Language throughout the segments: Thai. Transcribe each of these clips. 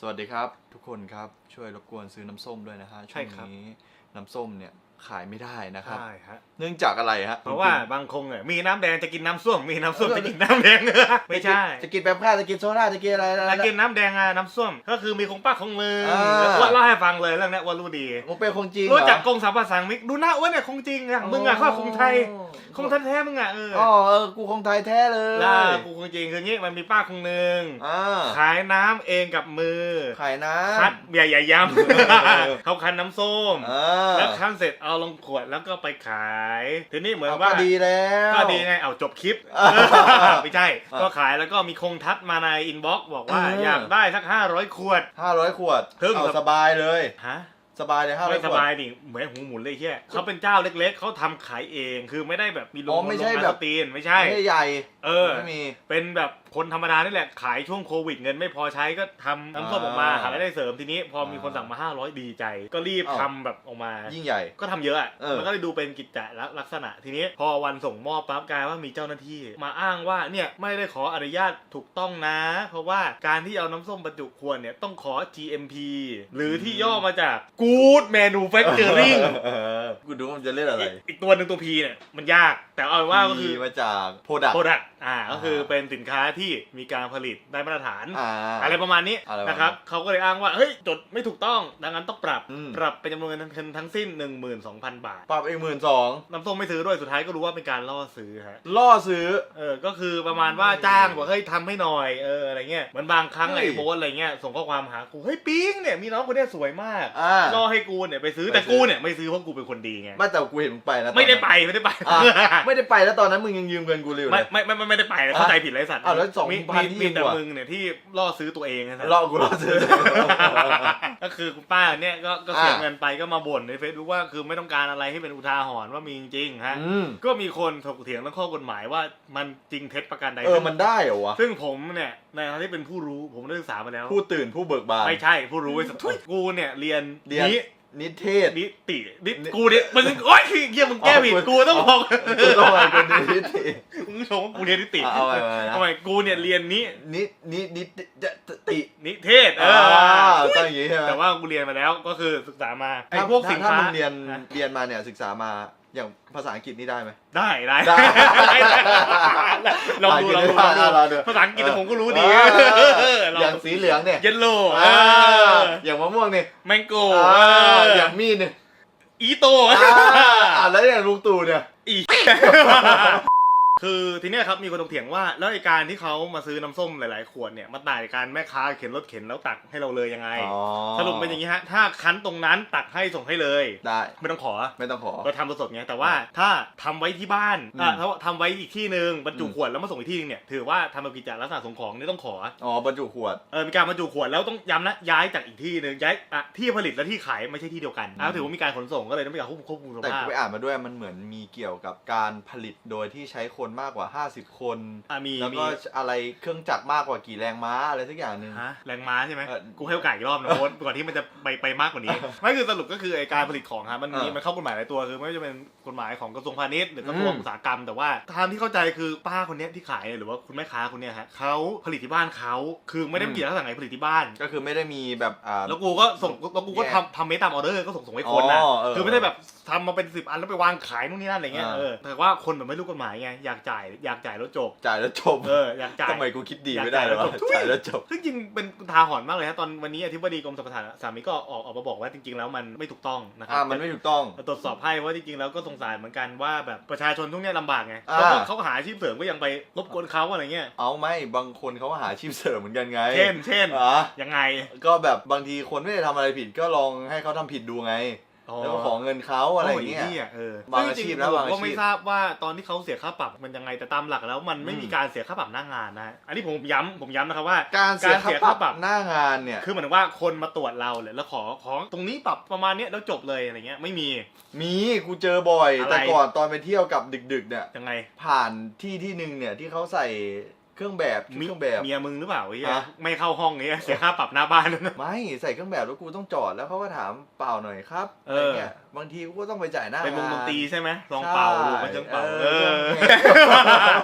สวัสดีครับ ทุกคนครับช่วยรบกวนซื้อน้ำส้มด้วยนะฮะใช่ช่วงครับ นี้น้ำส้มเนี่ย ขายไม่ได้นะครับ ใช่ฮะ เนื่องจากอะไรฮะเพราะว่าบางคงเนี่ยมีน้ำแดงจะกินน้ำส้วม มีน้ำส้วมจะกินน้ำแดง ไม่ใช่ จะกินแป๊บข้าวจะกินโซดาจะกินอะไรอะไรจะกินน้ำแดงอะน้ำส้วม ก็คือมีคงป้าคงมืออ่าแล้วอ้วนเล่าให้ฟังเลยเรื่องเนี้ยอ้วนรู้ดีมึงเป็นคงจริงรู้จักเหกงสามภาษามิกดูหน้าอ้วนเนี่ยคงจริงอะมึงอะข้อคงไทยคงแท้ๆมึงอะเอออ๋อเออกูคงไทยแท้เลยล่ากูคงจริงคืองี้มันมีป้าคงหนึ่งอ่าขายน้ำเองกับมือ ขายน้คัดเบียร์ใหญ่ย้ำเขาคันน้ำส้มำอ่าแล้วคั้นเสร็จเอาลงขวดแล้วก็ไปขาย ทีนี้เหมือนเอาว่าก็ดีแล้วก็ดีไงเอาจบคลิปอ่าไม่ใช่อ่าก็ขายแล้วก็มีคงทัดมาในอินบ็อกซ์บอกว่าเออออยากได้สัก 500 ขวดห้าร้อยขวดครึ่งเอาสบายเลยฮะสบายเลยห้าร้อไม่ยสขวดบายนี่เหมือนหูหมุนเลยเฮียเขาเป็นเจ้าเล็ก ๆเขาทำขายเองคือไม่ได้แบบมีโรอ๋องไม่ใช่โรงงานแบบสตรีนไม่ใช่ไม่ได้ใหญ่ เออไม่มีเป็นแบบ คนธรรมดานี่แหละขายช่วงโควิดเงินไม่พอใช้ก็ทำน้ำส้มออกมาอ่าหารายได้เสริมทีนี้ พอมีคนอ่าสั่งมา 500 ดีใจ ก็รีบอ้าวทำแบบออกมา ยิ่งใหญ่ ก็ทำเยอะอะเออ มันก็เลยดูเป็นกิจจลักษณะ ทีนี้พอวันส่งมอบปั๊บกลายว่ามีเจ้าหน้าที่ มาอ้างว่าเนี่ยไม่ได้ขออนุญาตถูกต้องนะ เพราะว่าการที่เอาน้ำส้มบรรจุขวดเนี่ยต้องขอ GMP หรือที่ย่อมาจาก Good Manufacturing เออกูดูว่ามันจะเล่นอะไร อีกตัวหนึ่งตัว P เนี่ยมันยากแต่เอาเป็นว่าก็คือมีมาจากโปรดัก Product อ่า ก็คือเป็นสินค้าที่มีการผลิตได้มาตรฐาน อ่า อะไรประมาณนี้อะไรประมาณนะครับเขาก็เลยอ้างว่าเฮ้ยจดไม่ถูกต้อง ดังนั้นต้องปรับอืม ปรับเป็นจำนวนเงินทั้งทั้งสิ้น 12,000 บาทปรับอีกหมื่นสองน้ำส้มไม่ซื้อด้วยสุดท้ายก็รู้ว่าเป็นการล่อซื้อฮะล่อซื้อ เออก็คือประมาณว่าจ้างบอกเฮ้ยทำให้หน่อยเอออะไรเงี้ยเหมือนบางครั้งเฮ้ไอ้ยโบสอะไรเงี้ยส่งข้อความหากูเฮ้ยปิ๊งเนี่ยมีน้องคนเนี้ยสวยมากอ่า ล่อให้กูเนี่ยไปซื้อไปแต่ซื้อกูเนี่ยไม่ซื้อเพราะกูเป็นคนดีไงไม่แต่กูเห็นมึงไปนะตอนนั้นไม่ได้ไปไม่ได้ไป อะไม่ได้ไปแล้วตอนนั้นมึงยังยืมเงินกูเลยอยู่ไม่เลย ไม่ไม่ไม่ไม่ได้ไปเข้าใจผิดเลยไอ้สัตว์อ้าวแล้ว2,000มีที่มีแต่อยู่อะมึงเนี่ยที่ล่อซื้อตัวเองนะล่อกูล่อซื้อ ก็คือคุณป้าเนี่ยก็ก็เสียอ่า เงินไปก็มาบ่นในเฟซบุ๊กว่าคือไม่ต้องการอะไรให้เป็นอุทาหรณ์ว่ามีจริงๆฮะอืมก็มีคนถกเถียงเรื่องข้อกฎหมายว่ามันจริงเท็จประการใดเออมันได้เหรอวะซึ่งผมเนี่ยในฐานะที่เป็นผู้รู้ผมได้ศึกษามาแล้ว ผู้ตื่นผู้เบิกบาน ไม่ใช่ผู้รู้ไอ้สัตว์ทุยกูเนี่ยเรียนเรียนนิ นิเทศ นิตินินิกูเนี่ยมึงโอ๊ยเฮียมึงแก้ผิดอ๋อกูกูต้องบอกกูต้องไปเป็นนิเทศมึงชมว่ากูเรียนนิติอะเอาไปเอาไปนะทำไมกูเนี่ยเรียนนินินินิจะตินิเทศเออ่าอต้องอย่างงี้ใช่ไหมแต่ว่ากูเรียนมาแล้วก็คือศึกษามาไอ้ถ้าพวกสินถ้าค้ามึงเรียนนะเรียนมาเนี่ยศึกษามาอย่างภาษาอังกฤษนี่ได้ไหมได้ได้ได้ ลองดูลองดูลองอะลองดูดูภาษาอังกฤษผมก็รู้ดีเออลอย่างสีเหลืองเนี่ยเยลโล่อ่าอย่างมะม่วงเนี่ยแมงโก้อ่าอย่างมีดเนี่ยอีโตอ่าอ่าแล้วอย่างลุงตู่เนี่ยอี คือทีเนี้ยครับมีคนถกเถียงว่าแล้วไอการที่เขามาซื้อน้ำส้มหลายๆขวดเนี่ยมันต่างจากการแม่ค้าเข็นรถเข็นแล้วตักให้เราเลยยังไง อ๋อสรุปเป็นอย่างนี้ฮะถ้าคั้นตรงนั้นตักให้ส่งให้เลย ได้ไม่ต้องขอไม่ต้องขอก็ทำสดๆไงแต่ว่าถ้าทำไว้ที่บ้านอืมอะถ้าทำไว้อีกที่หนึ่งบรรจุอืม ขวดแล้วมาส่งอีกที่หนึงเนี่ยถือว่าทำแบบกิจจาลักษณะส่งของนี่ต้องขออ๋อบรรจุขวด เออมีการบรรจุขวดแล้วต้องย้ำนะย้ายจากอีกที่หนึ่งย้ายอะที่ผลิตและที่ขายไม่ใช่ที่เดียวกันอืมแล้วถือว่ามีการขนส่งก็เลยต้องมีการควบคุมควบคุมสแต่ภากูพไปอ่านมาด้วยมันเหมือนมีเกี่ยวกับการผลิตโดยที่ใช้คนมากกว่า 50 คนอะมีแล้วมีก็อะไรเครื่องจักรมากกว่ากี่แรงม้าอะไรสักอย่างหนึ่ง ฮะแรงม้าใช่ไหมเออกูให้โอกาสอีกรอบนะโค้ดก่อนที่มันจะไปไปมากกว่านี้ ไม่คือสรุปก็คือไอการผลิตของฮะมันมีเออมันเข้ากฎหมายหลายตัวคือไม่ว่าจะเป็นกฎหมายของกระทรวงพาณิชย์หรือกระทรวงอืม อุตสาหกรรมแต่ว่าทางที่เข้าใจคือป้าคนเนี้ยที่ขายเนี่ยหรือว่าคุณแม่ค้าคนเนี้ยฮะเขาผลิตที่บ้านเขาคือไม่ได้มีลักษณะไหนผลิตที่บ้าน ก็คือไม่ได้มีแบบอ่า แล้วกูก็ส่งแล้วกูก็แยกทำทำเมตตามออเดอร์ก็ส่งส่งให้คนนะอ๋อเออคือไม่ได้แบบทำมาเป็นสิบอันแล้วไปวางขายนู่นนี่นั่นอะไรเงี้ยอ่า เออแต่ว่าคนแบบไม่รู้กฎหมายไงอยากจ่ายอยากจ่ายแล้วจบ จ่ายแล้วจบเอออยากจ่ายทำไมกูคิดดีไม่ได้เลยวะอยากจ่ายจ่ายแล้แล้ววจจบซึ่งจริงเป็นทาหรณ์มากเลยฮะตอนวันนี้อธิบดีกรมสรรพสาสามิตก็ออกออกมาบอกว่าจริง ๆ แล้วมันไม่ถูกต้องนะครัอ่ามันไม่ถูกต้องตรวจสอบให้เพราะจริงๆแล้วก็สงสารเหมือนกันว่าแบบประชาชนทุกเนี้ยลำบากไงอ่าเขาก็เขาหาอาชีพเสริมก็ยังไปรบกวนเขาอะไรเงี้ยเอาไหมบางคนเขาก็หาอาชีพเสริมเหมือนกันไง เช่นเช่นอะยังไง ก็แบบบางทีคนไม่ได้ทำอะไรผิดก็ลองให้เขาทำผิดดูไง แล้วก็ขอเงินเขาอะไรอย่างเงี้ยโหี้เออบางอาชีพนะซึ่งจริงๆบางอาชีพผมก็ไม่ทราบว่าตอนที่เขาเสียค่าปรับมันยังไงแต่ตามหลักแล้วมันไม่อืมมีการเสียค่าปรับหน้างานนะ อันนี้ผมย้ำผมย้ำนะครับว่าการเสียการเสียค่าค่าปปรัรับบหน้างานเนี่ยคือเหมือนว่าคนมาตรวจเราเลยแล้วขอขอตรงนี้ปรับประมาณเนี้ยแล้วจบเลยอะไรเงี้ยไม่มี มีกูเจอบ่อยอะไรแต่ก่อนตอนไปเที่ยวกับดึกๆเนี่ยยังไงผ่านที่ที่หนึ่งเนี่ยที่เขาใส่ เครื่องแบบชุดเครื่องแบบ เมียมึงหรือเปล่าไอ้เหี้ยฮะ ไม่เข้าห้องเงี้ยเสียค่าปรับหน้าบ้าน ไม่ใส่เครื่องแบบแล้วกูต้องจอดแล้วเขาก็ถามเปล่าหน่อยครับเออะไรอเงี้ยบางทีกูก็ต้องไปจ่ายหน้าเป็นวงงานดนตรีใช่ไหมลองเป่าใช่ดูมันจังเป่าเออเออ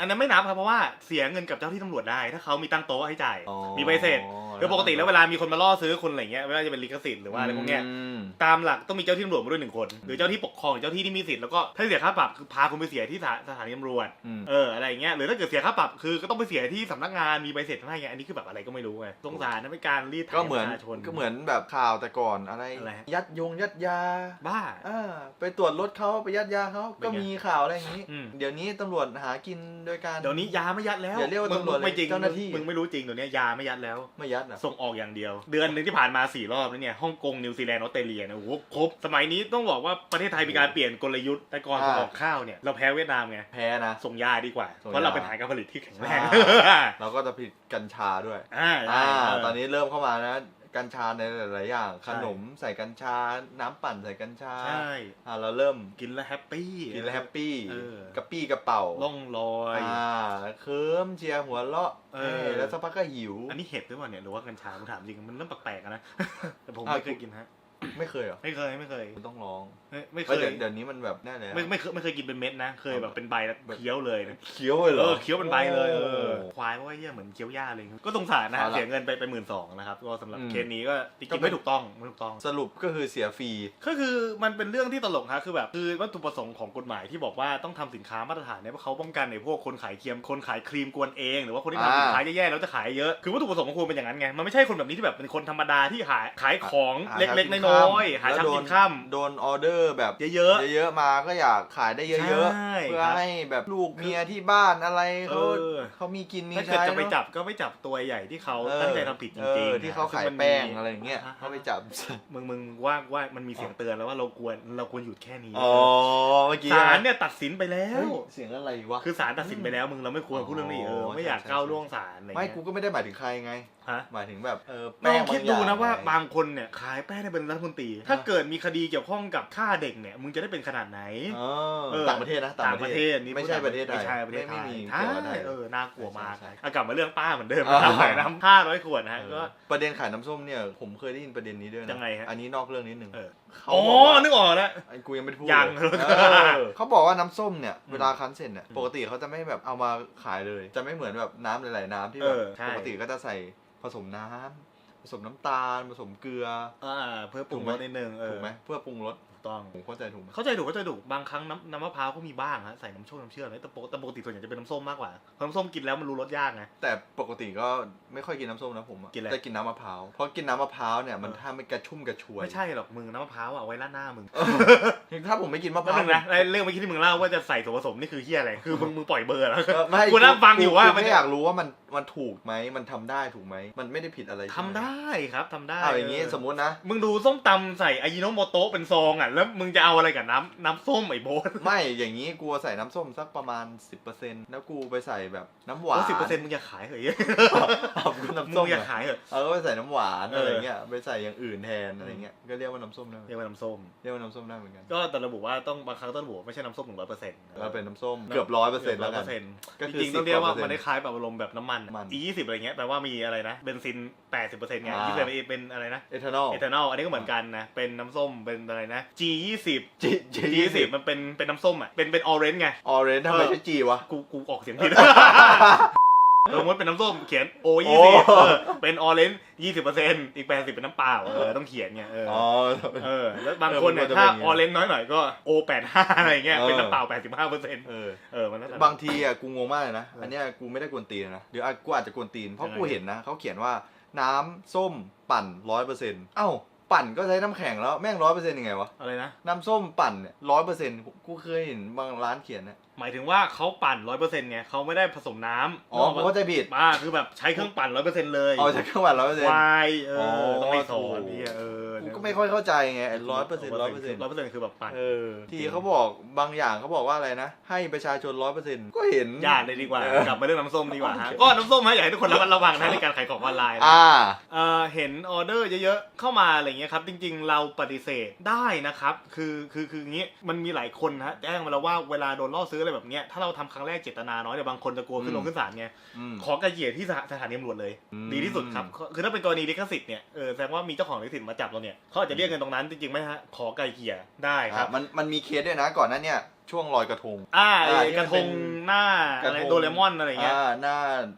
อันนั้นไม่นับครับเพราะว่าเสียเงินกับเจ้าที่ตำรวจได้ ถ้าเขามีตั้งโต๊ะให้จ่ายอ๋อมีใบเสร็จ คือปกติแล้วเวลามีคนมาล่อซื้อคุณอะไรเงี้ยไม่ว่าจะเป็นลิขสิทธิ์หรือว่าอะไรพวกเนี้ยมตามหลักต้องมีเจ้าที่ตำรวจมาด้วยหนึ่งคน หรือเจ้าที่ปกครองหรือเจ้าที่ที่มีสิทธิ์แล้วก็ถ้าเสียค่าปรับคือพาคุณไปเสียที่สถาสถานีตำรวจอืมเอออะไรอย่างเงี้ยหรือถ้าเกิดเสียค่าปรับคือก็ต้องไปเสียที่สำนักงานมีใบเสร็จให้ไงอันนี้คือแบบอะไรก็ไม่รู้ไงสงสารนะเป็นการรีดไถก็เหมือนประชาชนก็เหมือนแบบข่าวแต่ก่อนอะไรอะไรฮะยัดยงยัดยาบ้าอ่าไปตรวจรถเขาไปยัดยาเขาเป็นไงก็มีข่าวอะไรอย่างนี้อืมเดี๋ยวนี้ตำรวจหากินโดยการเดี๋ยวนี้ยาไม่ยัดแล้วอย่าเรียกว่ามึงตำรวจไม่จริงเจ้าหน้าที่มึงไม่รู้จริงเดี๋ยวนี้ยาไม่ยัดแล้วไม่ยัดอะส่งออกอย่างเดียว เดือนหนึ่งที่ผ่านมาสี่รอบแล้วเนี่ยฮ่องกงนิวซีแลนด์ออสเตรเลียนะโอ้โหครบ สมัยนี้ต้องบอกว่าประเทศไทยมีการเปลี่ยนกลยุทธ์แต่ก่อนส่งออกข้าวเนี่ยเราแพ้เวียดนามไงแพ้นะส่งยาดีกว่าส่งยาเพราะเราเป็นฐานการผลิตที่แข็งแรงเราก็จะผลิตกัญชาด้วยอ่าอ่าใช่ตอนนี้เริ่มเข้ามานะ กัญชาในหลายๆอย่างใช่ขนมใส่กัญชา น้ำปั่นใส่กัญชาใช่อ่าเราเริ่มกินแล้วแฮปปี้กินแล้วแฮปปี้เออกระปี้กระเป๋าล่องลอยอ่าเคิมเชียร์หัวเราะเออเออแล้วสักพักก็หิว อันนี้เห็ดหรือเปล่าเนี่ยหรือว่ากัญชาผมถามจริงมันเริ่มแปลกๆอะนะแต่ผมอะไม่เคยกินฮะ ไม่เคยเหรอไม่เคยไม่เคยคุณต้องลองไม่ไม่เคเฮ้ยยเดี๋ยวเดี๋ยวนี้มันแบบแน่เลยอะไม่ไม่เคยไม่เคยกินเป็นเม็ดนะเคยแบบเป็นใบแล้วเคี้ยวเลยนะเคี้ยวเลยเหรเอออเคี้ยวเป็นใบเลยเออโควายเพราะว่าเหี้ยเหมือนเคี้ยวหญ้าเลยก็สงสารนะเอาล่ะเสียเงินไปไปหมื่นสองนะครับก็สำหรับอืมเคสนี้ก็จก็ริงๆเป็นไม่ถูกต้องไม่ถูกต้อง สรุปก็คือเสียฟรีก็คือมันเป็นเรื่องที่ตลกฮะคือแบบคือวัตถุประสงค์ของกฎหมายที่บอกว่าต้องทำสินค้ามาตรฐานเนี่ยเพราะเขาป้องกันในพวกคนขายเคียมคนขายครีมกวนเอง หรือว่าคนที่ทำอ่าสินค้าแย่ๆแล้วจะขายเยอะคือวัตถุประสงค์ของคุณเป็นอย่างนั้นไงมันไม่ใช่คนแบบนี้ที่แบบเป็นคนธรรมดาที่ขายขายของหาเล็กช้ๆน้อยๆหาแล้วเช้าโดกินนค่โดนออเดอร์แบบำเยอะเยอะๆมาก็อยากขายได้เยอะใช่ๆ เพื่อครับให้แบบลูกเมียที่บ้านอะไรเขาเออ เขามีกินๆมีถ้าเกิดใช้จะไปเนอะจับก็ไม่จับตัวใหญ่ที่เขาเออตั้งใจทำผิดจเอริงอๆที่เขาซึ่ขายมันมีแป้งอะไรอย่างเงี้ยอ่าฮะเขาไปจับ มึงมึงว่าว่ามันมีเสียงเตือนแล้วว่าเราควรเราควรหยุดแค่นี้อ๋อเมื่อกี้ศาลเนี่ยตัดสินไปแล้วเฮ้ยเสียงอะไรวะ คือศาลตัดสินไปแล้วมึงเราไม่ควรพูดเรื่องนี้เอออ๋อไม่อยากใช่ใช่ ก้าวล่วงศาลอะไรไม่เงี้ยกูก็ไม่ได้หมายถึงใครไง ฮะหมายถึงแบบเออลแป้องงคิดดูนะว่าบาบางงคนเนี่ยขายแป้งได้เป็นรัฐมนตรีถ้าเกิดมีคดีเกี่ยวข้องกับฆ่าเด็กเนี่ยมึงจะได้เป็นขนาดไหนเออเออต่างประเทศนะต่างประเทศนี่ไม่ใช่ประเทศไทยไม่ใช่ประเทศไทไม่ยมีใช่เกี่ยวกับไทยเออน่ากลัวมากใช่ใช่เอากลับมาเรื่องป้าเหมือนเดิมอ่าขายน้ำห้าร้อยขวดนะฮะเออก็ประเด็นขายน้ำส้มเนี่ยผมเคยได้ยินประเด็นนี้ด้วยนะยังไงฮะอันนี้นอกเรื่องนิดนึงเออเขาอ๋อบอกว่านึกออกแล้วไอ้กูยังไม่ได้พูดยังเลยเออเขาบอกว่าน้ำส้มเนี่ยอืมเวลาคั้นเสร็จเนี่ยอืมปกติเขาจะไม่แบบเอามาขายเลย จะไม่เหมือนแบบน้ำหลาย ๆ น้ำที่เอแบบอใช่ปกติก็จะใส่ผสมน้ำ ผสมน้ำตาลผสมเกลือ อ่า เพื่อปรุงรสนิดนึงเออถูกไหมเพื่อปรุงรสถูก ต้องผมเข้าใจถูกไหมเข้าใจถูกเข้าใจถูกบางครั้งน้ำน้ำมะพร้าวก็มีบ้างฮะใส่น้ำชุ่มน้ำเชื่อมอะไรแต่ปกแต่ปกติส่วนใหญ่จะเป็นน้ำส้มมากกว่าเพราะน้ำส้มกินแล้วมันรู้รสยากไง แต่ปกติก็ไม่ค่อยกินน้ำส้มนะผมอะกินอะไรแต่กินน้ำมะพร้าวเพราะกินน้ำมะพร้าวเนี่ยมันเออทำให้กระชุ่มกระชวยไม่ใช่หรอกมึงน้ำมะพร้าวอะเอาไว้ล้านหน้ามึงเออถ้าผมไม่กินมะพแล้วร้าวนึงนะไอ้เรื่องเมื่อกี้ที่มึงเล่าว่าจะใส่ส่วนผสมนี่คือเฮียอะไรคือมึงมึงปล่อยเบอร์แล้ว เออไม่กูนั่งฟังอยู่ว่ากูมัน ไม่อยากรู้ว่ามันมันถูกไหมมันทำได้ถูกไหมมันไม่ได้ผิดอะไรใช่หมทำได้ครับทำได้เอาอย่างงี้เสมมุตินะ มึงดูส้มตำใส่อายิโนโมโตะเป็นซองอะแล้วมึงจะเอาอะไรกับน้ำน้ำส้มไอ้โบ๊ทไม่อย่างนี้กูใส่น้ำส้มสักประมาณ 10%แล้วกูไปใส่แบบน้ำหวานสิบเปอร์เซ็นต์มึงอย่าขายเหรอเอากูมึน้ำส้มงอย่าอะขายเหรอเอาก็ไปใส่น้ำหวานเออออะไรเงี้ยไปใส่อย่างอื่นแทนอะไรเงี้ยก็เรียกว่าน้ำส้มได้ไหมเรียกว่าน้ำส้มเรียกว่าน้ำส้มได้เหมือนกันก็แต่ระบุว่าต้องบางครั้งต้องระบุว่าไม่ใช่น้ำส้มหนึ่งร้อยเปอร์เซ็นต์เราเป็นน้ำส้มเกือบร้อยเปอร์เซ็นต์แล้วกันก็จคือริงๆต้องเรียกว่า10%มันได้คล้ายแบบอารมณ์แบบน้ำมันมัน E ยี่สิบอะไรเงี้ยแปลว่ามีอะไรนะเบนซินแปดสิบเปอร์เซ็นต์ไงอ่ายี่สิบเป็นอะไรนะเอทานอลเอทานอลอันนี้ก็เหมือนกันนะเป็นน้ำส้มเป็นอะไรนะ G ยี่สิบ จี G ยี่สิบมันเป็นเป็นน้ำส้มอะเป็นเป็นออเรนจ์ไง ออเรนจ์ทำไมเออใช่จีวะ กูกูออกเสียงผิด สมมติเป็นน้ำส้มเขียน O โอ้ ยี่สิบเออเป็นออเรนจ์ยี่สิบเปอร์เซ็นต์อีกแปดสิบเป็นน้ำเปล่าเออต้องเขียนไงเอออ๋อ เออแล้วบางคนเนี่ยเออมันจะถ้าเป็นอย่างเงี้ยออเรนจ์น้อยหน่อยก็ O แปดห้าอะไรเงี้ยเออ เป็นน้ำเปล่าแปดสิบห้าเปอร์เซ็นต์เออเออมันแล้วแต่บางทีอะกูงงมากเลยนะ อันเนี้ยกูไม่ได้กวนตีนนะเดี๋ยวอะกูอาจจะกวนตีน เพราะยังไงกูเห็นนะเขาเขียนว่าน้ำส้มปั่นร้อยเปอร์เซ็นต์เอ้า ปั่นก็ใช้น้ำแข็งแล้วแม่งร้อยเปอร์เซ็นต์ยังไงวะ อะไรนะ น้ำส้มปั่นเนี่ยร้อยเปอร์เซ็นต์กูเคยเห็นบางร้านเขียนนะหมายถึงว่าเขาปั่นร้อยเปอร์เซ็นต์ไงเขาไม่ได้ผสมน้ำอ๋อผมเข้าใจผิดมาคือแบบใช้เครื่องปั่นร้อยเปอร์เซ็นต์เลยอ๋อใช้เครื่องปั่นร้อยเปอร์เซ็นต์วายเออ๋ออต้องไม่สอนถูกเนี่ยเออ กูก็ไม่ค่อยเข้าใจไงร้อยเปอร์เซ็นต์ร้อยเปอร์เซ็นต์ร้อยเปอร์เซ็นต์คือแบบปั่นเออที่เขาบอกบางอย่างเขาบอกว่าอะไรนะ ให้ประชาชนร้อยเปอร์เซ็นต์ก็เห็นญาติเลยดีกว่าเออกลับมาเรื่องน้ำส้มดีกว่าฮะก็น้ำส้มฮะอยากให้ทุกคนระมัดระวังนะในการขายของออนไลน์นะอ่าเอ่อเห็นออเดอร์เยอะๆเข้ามาอะไรเงี้ยครับจริง ๆ เราปฏิเสธได้นะครับ คือคือคืออย่างงี้มันมีหลายคนนะฮะแจ้งมาแล้วว่าเวลาโดนล่อซื้ออะไรแบบเนี้ยถ้าเราทำครั้งแรกเจตนาน้อยเดี๋ยวบางคนจะกลัวขึ้นลงขึ้นศาลไงอืมขอไกลเกลี่ยที่สถสถานีตำรวจเลยอืมดีที่สุดครับคือถ้าเป็นกรณีลิขสิทธิ์เนี่ยเออแสดงว่ามีเจ้าของลิขสิทธิ์มาจับเราเนี่ยเขาอาจจะเรียกเงินตรงนั้นจริงๆไหมฮะขอไกลเกลี่ยได้ครับอะมันมันมีเคสด้วยนะก่อนหนั้นเนี่ยช่วงลอยกระทง อ่าอ่าไอ้กระทงหน้ากระอะไรทง โดเรมอนอะไรเงี้ย อ่าหน้า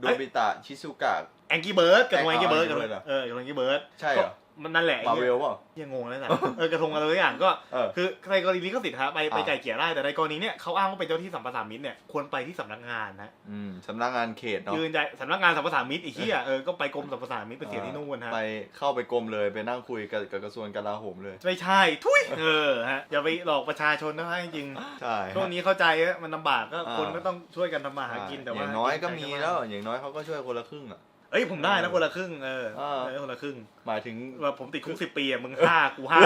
โดบิตะชิซุกะ แองกี้เบิร์ดกระทงอ๋แอองกี้เบิร์ด Angry Bird เหรอ เออกระทงแองกี้เบิร์ด ใช่เหรอ มันนั่นแหละไอ้มาหี้เวยลเปล่ายังงงเลยสัตว์เออกระทงอะไรทุกอย่างก็เออคือในกรณีลิขสิทธิ์ฮะไปไปอ่าไก่เกลี่ยได้แต่ในกรณีเนี้ยเขาอ้างว่าเป็นเจ้าที่สัมปทานมิตรเนี่ยควรไปที่สำนักงานนะอืมสำนักงานเขตเนาะยืนใจสำนักงานสัมปทานมิตรไอีกที่อะเออก็ไปกรมสัมปทานมิตรไปเสียที่นู่นฮะไปเข้าไปกรมเลยไปนั่งคุยกับกับกระทรวงกลาโหมเลยไม่ใช่ทุยเออฮะอย่าไปหลอกประชาชนนะฮะจริงใช่ๆช่วงนี้เข้าใจว่ามันลำบากก็อ่าคนก็ต้องช่วยกันทำมาหากินแต่อว่าย่างน้อยก็มีแล้ว อย่างน้อยเขาก็ช่วยคนละครึ่งอะ เอ้ยผมได้นะคนละครึ่งเอออ่าได้คนละครึ่งหมายถึงว่าผมติดคุกสิบปีอะมึงห้ากูห้า